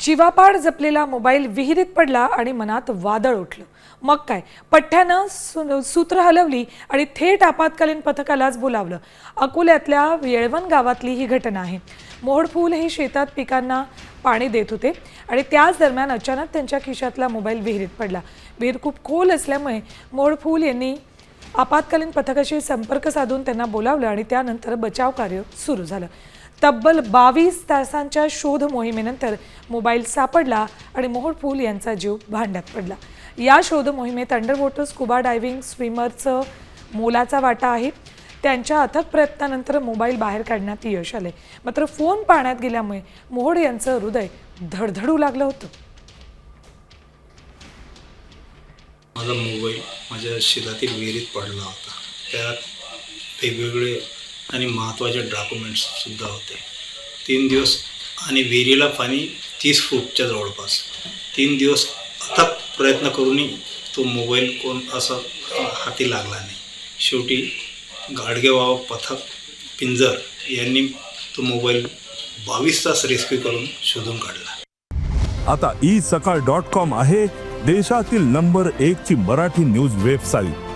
जीवापाड जपलेला mobile विहिरीत पडला आणि मनात वादळ उठलं. मग काय? पठ्ठ्यानं सु- सूत्र हलवली आणि थेट आपत्कालीन पथकालाच बोलावलं. अकोल्यातल्या येळवण गावातली ही घटना आहे. मोहडफूल हे शेतात पिकांना पाणी देत होते आणि त्याच दरम्यान अचानक त्यांच्या खिशातला मोबाईल विहिरीत पडला. विहीर खूप खोल असल्यामुळे मोहडफूल यांनी आपत्कालीन पथकाशी संपर्क साधून त्यांना बोलावलं आणि त्यानंतर बचाव कार्य सुरू झालं. तब्बल बावीस तासांच्या शोध मोहिमेनंतर मोबाईल सापडला आणि मोहोळ फूल यांचा जीव भांड्यात पडला. या शोध मोहिमेत अंडरवॉटर स्कुबा डायव्हिंग स्विमरचं मोलाचा वाटा आहे. त्यांच्या अथक प्रयत्नानंतर मोबाईल बाहेर काढण्यात यश आले मात्र फोन पाण्यात गेल्यामुळे मोहोळ यांचं हृदय धडधडू लागलं होतं. माझा मोबाईल माझ्या शेतातील विहिरीत पडला होता. त्यात वेगवेगळे आणि महत्त्वाचे डॉक्युमेंट्ससुद्धा होते. तीन दिवस आणि विहिरीला पाणी तीस फूटच्या जवळपास. तीन दिवस अथक प्रयत्न करूनही तो मोबाईल कोण असा हाती लागला नाही. शेवटी गाडगेबाव पथक पिंजर यांनी तो मोबाईल बावीस तास रेस्क्यू करून शोधून काढला. आता ई सकाळ डॉट कॉम आहे देशातील नंबर एक ची मराठी न्यूज वेबसाईट